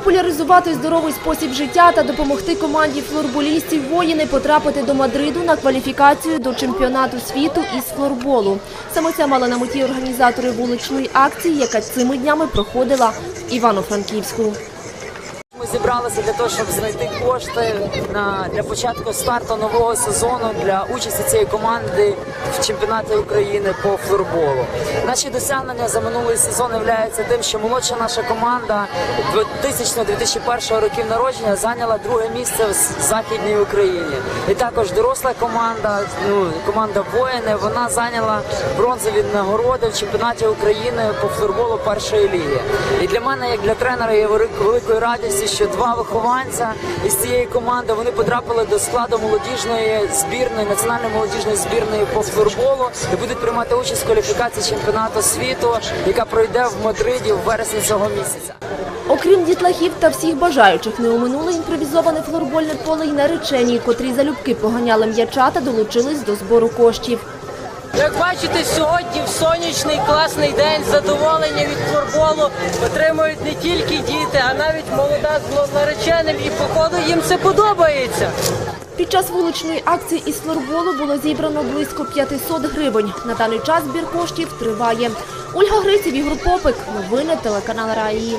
Популяризувати здоровий спосіб життя та допомогти команді флорболістів воїни потрапити до Мадриду на кваліфікацію до чемпіонату світу із флорболу. Саме це мали на меті організатори вуличної акції, яка цими днями проходила в Івано-Франківську. Ми зібралися для того, щоб знайти кошти на для початку старту нового сезону для участі цієї команди в чемпіонаті України по флорболу. Наші досягнення за минулий сезон являються тим, що молодша наша команда 2000-2001 років народження зайняла друге місце в західній Україні. І також доросла команда, ну команда воїни, вона зайняла бронзові нагороди в чемпіонаті України по флорболу першої ліги. І для мене, як для тренера, є велик- великою радістю, що два вихованця із цієї команди вони потрапили до складу молодіжної збірної, національної молодіжної збірної по флорболу і будуть приймати участь в кваліфікації чемпіонату світу, яка пройде в Мадриді в вересні цього місяця. Окрім дітлахів та всіх бажаючих, не оминули імпровізоване флорбольне поле й наречені, котрі залюбки поганяли м'яча та долучились до збору коштів. Як бачите, сьогодні в сонячний класний день задоволення від флорболу отримують не тільки діти, а навіть молода з нареченим. І походу їм це подобається. Під час вуличної акції із флорболу було зібрано близько 500 гривень. На даний час збір коштів триває. Ольга Гриців, Ігор Попик. Новини телеканал Раї.